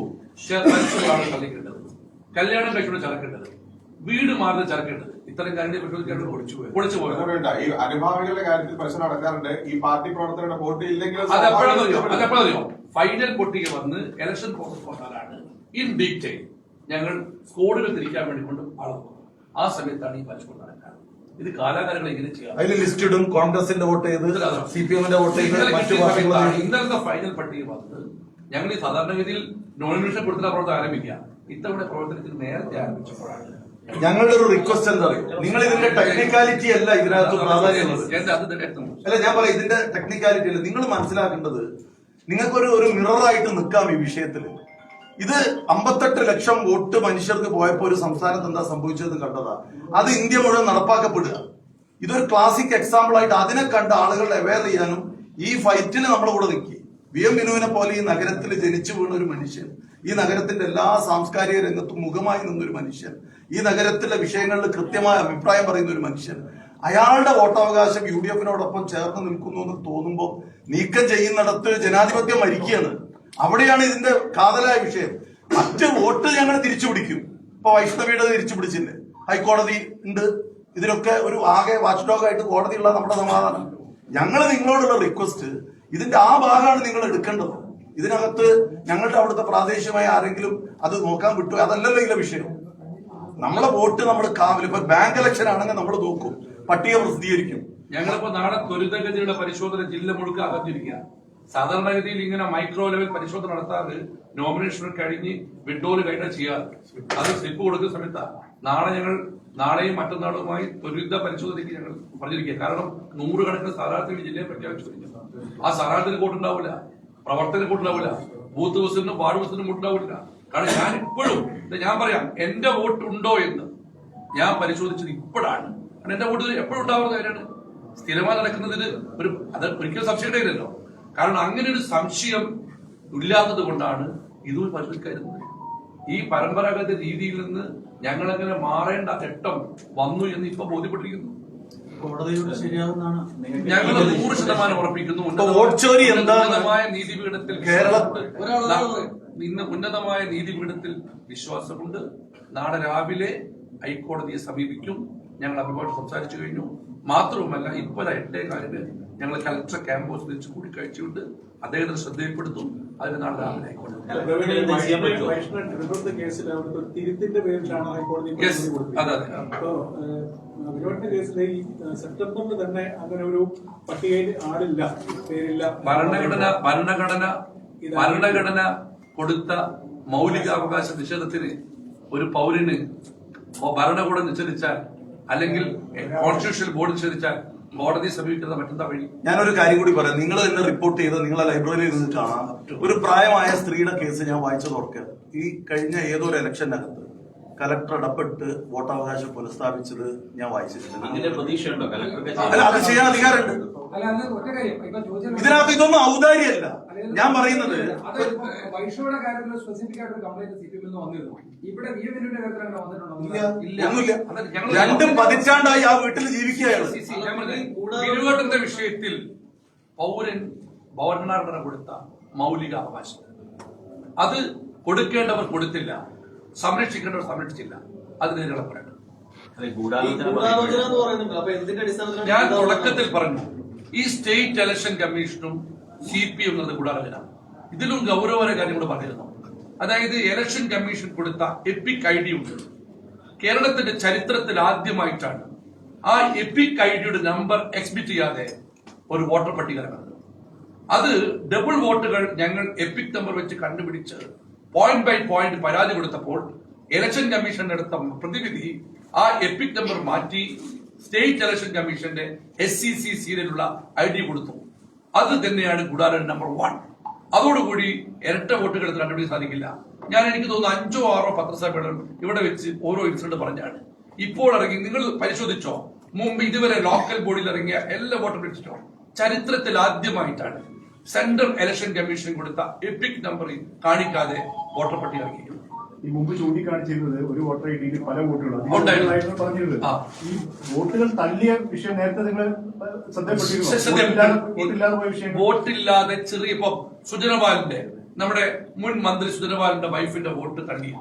മരിച്ചുള്ളതാണ് തള്ളിക്കേണ്ടത് കല്യാണം കഴിച്ചുകൊണ്ട് ചേർക്കേണ്ടത് വീട് മാറുന്ന ചേർക്കേണ്ടത് ഇത്തരം കാര്യങ്ങൾ പരിശോധിക്കേണ്ടത് ഒളിച്ചു പോയി. ഒളിച്ചു പോയത് ഈ അനുഭാവികളുടെ കാര്യത്തിൽ പ്രശ്നം നടക്കാറുണ്ട്. ഈ പാർട്ടി പ്രവർത്തകരുടെ വോട്ട് ഇല്ലെങ്കിൽ അത് എപ്പോഴാണെന്നറിയോ അത് എപ്പോഴറിയോ ഫൈനൽ പൊട്ടിക വന്ന് ഇലക്ഷൻ പ്രോസസ് വന്നാലാണ് ഇൻ ഡീറ്റെയിൽ ഞങ്ങൾ സ്കോഡുകൾ തിരിക്കാൻ വേണ്ടി കൊണ്ട് അളവ് ആ സമയത്താണ് ഈ പരിശോധന നടക്കാറ് ഇത് കാലാകാലങ്ങൾ ഇങ്ങനെ ചെയ്യാം. അതിൽ ലിസ്റ്റ് ഇടും. കോൺഗ്രസിന്റെ വോട്ട് ചെയ്ത് സി പി എമ്മിന്റെ വോട്ട് ചെയ്ത് മറ്റു സമയത്താണ് ഇന്നലത്തെ ഫൈനൽ പട്ടിക വന്നത് ഞങ്ങൾ ഈ സാധാരണഗതിയിൽ നോമിനേഷൻ കൊടുത്തിട്ട് പ്രവർത്തനം ആരംഭിക്കുക. ഇത്തവണ പ്രവർത്തനത്തിന് നേരത്തെ ആരംഭിച്ചപ്പോഴാണ് ഞങ്ങളുടെ ഒരു റിക്വസ്റ്റ് എന്താ പറയുക നിങ്ങൾ ഇതിന്റെ ടെക്നിക്കാലിറ്റി അല്ല ഇതിനകത്ത് പ്രാധാന്യമുള്ളത് തന്നെ അല്ല ഞാൻ പറയാം ഇതിന്റെ ടെക്നിക്കാലിറ്റി അല്ല. നിങ്ങൾ മനസ്സിലാക്കേണ്ടത് നിങ്ങൾക്കൊരു ഒരു മിററായിട്ട് നിൽക്കാം ഈ വിഷയത്തിൽ ഇത് അമ്പത്തെട്ട് ലക്ഷം വോട്ട് മനുഷ്യർക്ക് പോയപ്പോ ഒരു സംസ്ഥാനത്ത് എന്താ സംഭവിച്ചതെന്ന് കണ്ടതാ. അത് ഇന്ത്യ മുഴുവൻ നടപ്പാക്കപ്പെടുക. ഇതൊരു ക്ലാസിക് എക്സാമ്പിൾ ആയിട്ട് അതിനെ കണ്ട ആളുകളെ അവെയർ ചെയ്യാനും ഈ ഫൈറ്റിന് നമ്മൾ കൂടെ നിൽക്കി. വി എം വിനുവിനെ പോലെ ഈ നഗരത്തിൽ ജനിച്ചു വീണ ഒരു മനുഷ്യൻ ഈ നഗരത്തിന്റെ എല്ലാ സാംസ്കാരിക രംഗത്തും മുഖമായി നിന്നൊരു മനുഷ്യൻ ഈ നഗരത്തിലെ വിഷയങ്ങളിൽ കൃത്യമായ അഭിപ്രായം പറയുന്ന ഒരു മനുഷ്യൻ അയാളുടെ വോട്ടവകാശം യു ഡി എഫിനോടൊപ്പം ചേർന്ന് നിൽക്കുന്നു എന്ന് തോന്നുമ്പോൾ നീക്കം ചെയ്യുന്നിടത്ത് ജനാധിപത്യം മരിക്കുകയാണ്. അവിടെയാണ് ഇതിന്റെ കാതലായ വിഷയം. മറ്റ് വോട്ട് ഞങ്ങൾ തിരിച്ചു പിടിക്കും ഇപ്പൊ വൈഷ്ണവിയുടെ തിരിച്ചു പിടിച്ചില്ലേ ഹൈക്കോടതി ഉണ്ട്. ഇതിനൊക്കെ ഒരു ആകെ വാച്ച് ഡോഗ് ആയിട്ട് കോടതിയുള്ള നമ്മുടെ സമാധാനം. ഞങ്ങൾ നിങ്ങളോടുള്ള റിക്വസ്റ്റ് ഇതിന്റെ ആ ഭാഗമാണ് നിങ്ങൾ എടുക്കേണ്ടത്. ഇതിനകത്ത് ഞങ്ങളുടെ അവിടുത്തെ പ്രാദേശികമായ ആരെങ്കിലും അത് നോക്കാൻ വിട്ടു അതല്ലല്ലോ ഇതിലെ വിഷയം. നമ്മളെ വോട്ട് നമ്മൾ കാവൽ ഇപ്പൊ ബാങ്ക് ഇലക്ഷൻ ആണെങ്കിൽ നമ്മൾ നോക്കും പട്ടിക പ്രസിദ്ധീകരിക്കും. ഞങ്ങളിപ്പോ നാളെ ത്വരിതഗതിയുടെ പരിശോധന ജില്ല മുഴുക്ക അകത്തിരിക്കുക. സാധാരണഗതിയിൽ ഇങ്ങനെ മൈക്രോ ലെവൽ പരിശോധന നടത്താറ് നോമിനേഷൻ കഴിഞ്ഞ് വിഡോൽ കഴിഞ്ഞാൽ ചെയ്യാറ് അത് സ്ലിപ്പ് കൊടുക്കുന്ന സമയത്താ. നാളെ ഞങ്ങൾ നാളെയും മറ്റന്നാളുമായി ത്വരിത പരിശോധനയ്ക്ക് ഞങ്ങൾ പറഞ്ഞിരിക്കുക കാരണം നൂറുകണക്കിന് സ്ഥാനാർത്ഥികൾ ജില്ലയെ പ്രഖ്യാപിച്ചു ആ ആ സ്ഥാനാർത്ഥിന് കൂട്ടുണ്ടാവില്ല പ്രവർത്തന കൂട്ടുണ്ടാവില്ല ബൂത്ത് ബസിനും വാർഡ് ബസിനും കൂട്ടുണ്ടാവില്ല കാരണം ഞാൻ ഇപ്പോഴും ഞാൻ പറയാം എന്റെ വോട്ട് ഉണ്ടോ എന്ന് ഞാൻ പരിശോധിച്ചത് ഇപ്പോഴാണ്. കാരണം എന്റെ വോട്ട് എപ്പോഴും ഉണ്ടാവുന്ന കാര്യമാണ്. സ്ഥിരമായി നടക്കുന്നതിന് ഒരു അത് ഒരിക്കലും സംശയമില്ലല്ലോ കാരണം അങ്ങനെ ഒരു സംശയം ഇല്ലാത്തത് കൊണ്ടാണ് ഇതും പരിശോധിക്കാതിരുന്നത് ഈ പരമ്പരാഗത രീതിയിൽ നിന്ന് ഞങ്ങളങ്ങനെ മാറേണ്ട ഘട്ടം വന്നു എന്ന് ഇപ്പൊ ബോധ്യപ്പെട്ടിരിക്കുന്നു. ഞങ്ങൾ നൂറ് ശതമാനം ഉറപ്പിക്കുന്നു? ഉന്നതമായ നീതിപീഠത്തിൽ. ഇന്ന് ഉന്നതമായ നീതിപീഠത്തിൽ വിശ്വാസമുണ്ട്. നാളെ രാവിലെ ഹൈക്കോടതിയെ സമീപിക്കും. ഞങ്ങൾ അഭിപ്രായം സംസാരിച്ചു കഴിഞ്ഞു. മാത്രവുമല്ല ഇപ്പോൾ എട്ടേ കാലിന് ഞങ്ങൾ കലക്ടർ ക്യാമ്പസ് വെച്ച് കൂടിക്കാഴ്ചയുണ്ട് അദ്ദേഹത്തിന് ശ്രദ്ധയിൽപ്പെടുത്തും. അതിന് നാളെ രാവിലെ ഹൈക്കോടതി കേസിൽ ഈ സെപ്റ്റംബറിൽ തന്നെ അങ്ങനെ ഒരു പട്ടികയിൽ ആളില്ല പേരില്ല. ഭരണഘടന ഭരണഘടന ഭരണഘടന കൊടുത്ത മൗലികാവകാശ നിഷേധത്തിന് ഒരു പൗരന് ഭരണകൂടം നിഷേധിച്ചാൽ അല്ലെങ്കിൽ കോൺസ്റ്റിറ്റ്യൂഷൻ ബോർഡ് നിഷേധിച്ചാൽ കോടതി സമീപിക്കുന്ന മറ്റെന്താ വഴി? ഞാനൊരു കാര്യം കൂടി പറയാം. നിങ്ങൾ തന്നെ റിപ്പോർട്ട് ചെയ്ത് നിങ്ങളെ ലൈബ്രറിയിൽ നിന്നിട്ടാണ് ഒരു പ്രായമായ സ്ത്രീയുടെ കേസ് ഞാൻ വായിച്ചത് ഓർക്കുക ഈ കഴിഞ്ഞ ഏതോ ഒരു ഇലക്ഷനകത്ത് കലക്ടർ ഇടപെട്ട് വോട്ടവകാശം പുനഃസ്ഥാപിച്ചത് ഞാൻ വായിച്ചിട്ടുണ്ട്. അങ്ങനെ പ്രതീക്ഷയുണ്ടോ? അല്ല അത് ചെയ്യാൻ അധികാരമുണ്ട്. ഇതിനകത്ത് ഇതൊന്നും ഔദാര്യമല്ല. ഞാൻ പറയുന്നത് രണ്ടും പതിച്ചാണ്ടായി കാര്യത്തിൽ സ്പെസിഫിക് ആയിട്ട് ഒരു കംപ്ലൈന്റ് സി പി എമ്മിൽ വന്നിരുന്നു. ഇവിടെ വി എം കാര്യത്തിൽ അങ്ങനെ വന്നിട്ടുണ്ടോ? ഒന്നുമില്ല. രണ്ട് പതിറ്റാണ്ടായി ആ വീട്ടിൽ ജീവിക്കുകയാണ്. വിഷയത്തിൽ പൗരൻ ഭരണഘടന കൊടുത്ത മൗലിക അവകാശം അത് കൊടുക്കേണ്ടവർ കൊടുത്തില്ല. സംരക്ഷിക്കേണ്ടവർ സംരക്ഷിച്ചില്ല. അതിനെതിരെ അടിസ്ഥാനത്തിലാണ് ഞാൻ തുടക്കത്തിൽ പറഞ്ഞു ഈ സ്റ്റേറ്റ് ഇലക്ഷൻ കമ്മീഷനും സി പി എം എന്നത് ഗൂഢാലോചന ഇതിലും ഗൗരവമായ കാര്യം കൂടെ പറഞ്ഞിരുന്നു. അതായത് ഇലക്ഷൻ കമ്മീഷൻ കൊടുത്ത എപ്പിക് ഐ ഡി ഉണ്ട്. കേരളത്തിന്റെ ചരിത്രത്തിൽ ആദ്യമായിട്ടാണ് ആ എപ്പിക് ഐ ഡിയുടെ നമ്പർ എക്സ്ബിറ്റ് ചെയ്യാതെ ഒരു വോട്ടർ പട്ടിക അത് ഡബിൾ വോട്ടുകൾ ഞങ്ങൾ എപ്പിക് നമ്പർ വെച്ച് കണ്ടുപിടിച്ച് പോയിന്റ് ബൈ പോയിന്റ് പരാതി കൊടുത്തപ്പോൾ ഇലക്ഷൻ കമ്മീഷൻ എടുത്ത പ്രതിവിധി ആ എപ്പിക് നമ്പർ മാറ്റി സ്റ്റേറ്റ് ഇലക്ഷൻ കമ്മീഷന്റെ എസ് സി സി സീരിയലുള്ള ഐ ഡി കൊടുത്തു. അത് തന്നെയാണ് ഗുഡാരൻ നമ്പർ വൺ അതോടുകൂടി ഇരട്ട വോട്ടുകൾ കണ്ടുപിടിക്കാൻ സാധിക്കില്ല. ഞാൻ എനിക്ക് തോന്നുന്നു അഞ്ചോ ആറോ പത്രസഭകളും ഇവിടെ വെച്ച് ഓരോ ഇൻസിഡന്റ് പറഞ്ഞാണ്. ഇപ്പോൾ ഇറങ്ങി നിങ്ങൾ പരിശോധിച്ചോ? മുമ്പ് ഇതുവരെ ലോക്കൽ ബോഡിയിൽ ഇറങ്ങിയ എല്ലാ വോട്ടും പിടിച്ചിട്ടോ ചരിത്രത്തിൽ ആദ്യമായിട്ടാണ്. സെൻട്രൽ ഇലക്ഷൻ കമ്മീഷൻ കൊടുത്ത എപ്പിക് നമ്പറിൽ കാണിക്കാതെ വോട്ടർ പട്ടിക ഇറങ്ങിയിരിക്കുന്നത് ഈ മുമ്പ് ചൂണ്ടിക്കാണിച്ചിരുന്നത് ഒരു വോട്ടർ ഐ ഡിയിൽ പല വോട്ടുകളും. പറഞ്ഞിരുന്നത്. ഈ വോട്ടുകൾ തള്ളിയ വിഷയം നേരത്തെ നിങ്ങൾ ശ്രദ്ധപ്പെട്ടിരുന്നു? ശ്രദ്ധ- വോട്ടില്ലാതെ ചെറിയ ഇപ്പൊ സുജനപാലിന്റെ നമ്മുടെ മുൻ മന്ത്രി സുജനപാലിന്റെ വൈഫിന്റെ വോട്ട് തള്ളി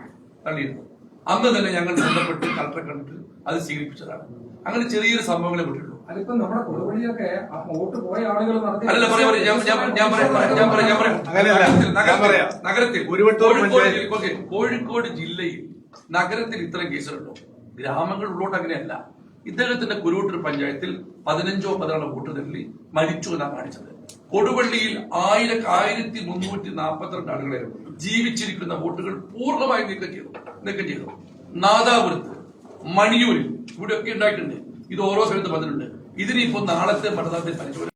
തള്ളിയിരുന്നു. അന്ന് തന്നെ ഞങ്ങൾ ബന്ധപ്പെട്ട് കളക്ടറെ കണ്ടിട്ട് അത് സ്വീകരിപ്പിച്ചതാണ്. അങ്ങനെ ചെറിയൊരു സംഭവങ്ങളെ വിട്ടിട്ടുള്ളൂ. അതിപ്പോ നമ്മുടെ കൊടുവള്ളിയൊക്കെ ആ വോട്ട് പോയ ആളുകൾ നടത്തി അല്ല പറയാം പറയാം ഞാൻ ഞാൻ ഞാൻ പറയാം ഞാൻ പറയാം ഞാൻ പറയാം അങ്ങനെയല്ല. നഗരത്തിൽ ഞാൻ നഗരത്തിൽ നഗരത്തിൽ. കുരുവട്ടൂർ കോഴിക്കോട് ജില്ലയിൽ നഗരത്തിൽ ഇത്തരം കേസുകളുണ്ടോ? ഗ്രാമങ്ങൾ ഉള്ളോട്ട് അങ്ങനെയല്ല. ഇദ്ദേഹത്തിന്റെ കുരുവട്ടൂർ പഞ്ചായത്തിൽ പതിനഞ്ചോ പതിനാറോ വോട്ട് തള്ളി മരിച്ചു എന്നാണ് കാണിച്ചത്. കൊടുവള്ളിയിൽ ആയിര ആയിരത്തി മുന്നൂറ്റി നാൽപ്പത്തിരണ്ട് ആളുകളെ ജീവിച്ചിരിക്കുന്ന വോട്ടുകൾ പൂർണമായി നീക്കം ചെയ്തു. നീക്കം ചെയ്തു. നാദാപുരത്ത് മണിയൂരിൽ ഇവിടെയൊക്കെ ഉണ്ടായിട്ടുണ്ട്. ഇത് ഓരോ സ്ഥലത്ത് വന്നിട്ടുണ്ട്. ഇതിനിപ്പോ നാളത്തെ മണ്ഡലത്തിൽ പരിശോധന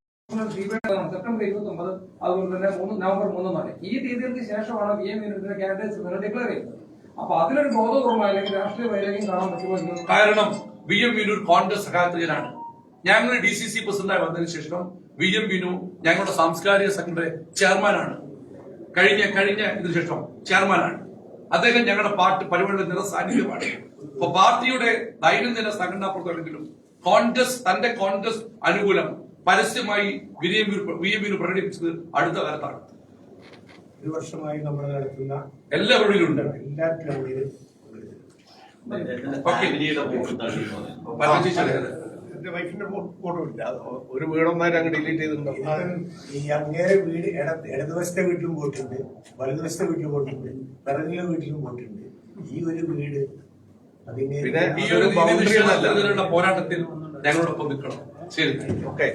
സെപ്റ്റംബർ ഇരുപത്തി ഒമ്പത് അതുപോലെ തന്നെ മൂന്ന് നവംബർ മൂന്ന് നാല്. ഈ തീയതികൾക്ക് ശേഷമാണ് ബി എം യൂണിറ്റിന്റെ കാൻഡിഡേറ്റ്സ് ഡിക്ലെയർ ചെയ്യുന്നത്. അപ്പൊ അതിലൊരു ബോധപൂർവം അല്ലെങ്കിൽ രാഷ്ട്രീയ വൈരാഗ്യം കാണാൻ പറ്റുമോ എന്ന് കാരണം വി എം വിനു കോൺഗ്രസ് സഹായത്തിലാണ് ഞങ്ങൾ ഡി സി സി പ്രസിഡന്റായി വന്നതിന് ശേഷം വി എം വിനു ഞങ്ങളുടെ സാംസ്കാരിക സംഘടന ചെയർമാനാണ്. കഴിഞ്ഞ കഴിഞ്ഞ ഇതിനു ശേഷം ചെയർമാനാണ്. അദ്ദേഹം ഞങ്ങളുടെ പാർട്ടി പരിപാടിയുടെ നിറസാന്നിധ്യമാണ്. അപ്പൊ പാർട്ടിയുടെ ദൈനംദിന സംഘടനാ പ്രവർത്തനത്തിലും കോൺഗ്രസ് തന്റെ കോൺഗ്രസ് അനുകൂലം പരസ്യമായി വി എം പ്രകടിപ്പിച്ചത് അടുത്ത കാലത്താണ്. ഒരു വർഷമായി നമ്മൾ നടത്തുന്ന എല്ലാ പരിപാടിയിലും ഉണ്ട് എല്ലാ എന്റെ വൈഫിന്റെ ഫോട്ടോ ഇല്ല ഒരു വീടൊന്നായിട്ട് അങ്ങ് ഡിലീറ്റ് ചെയ്തിട്ടുണ്ടോ? ഈ അങ്ങേരെ വീട് ഇട ഇടതുവശത്തെ വീട്ടിലും പോയിട്ടുണ്ട് വലതുവശത്തെ വീട്ടിലും പോയിട്ടുണ്ട് പിറകിലെ വീട്ടിലും പോയിട്ടുണ്ട്. ഈ ഒരു വീട് പിന്നെ ഈ ഒരു ബൗണ്ടറി പോരാട്ടത്തിൽ ഞങ്ങളോടൊപ്പം നിൽക്കണം. ശരി. ഓക്കെ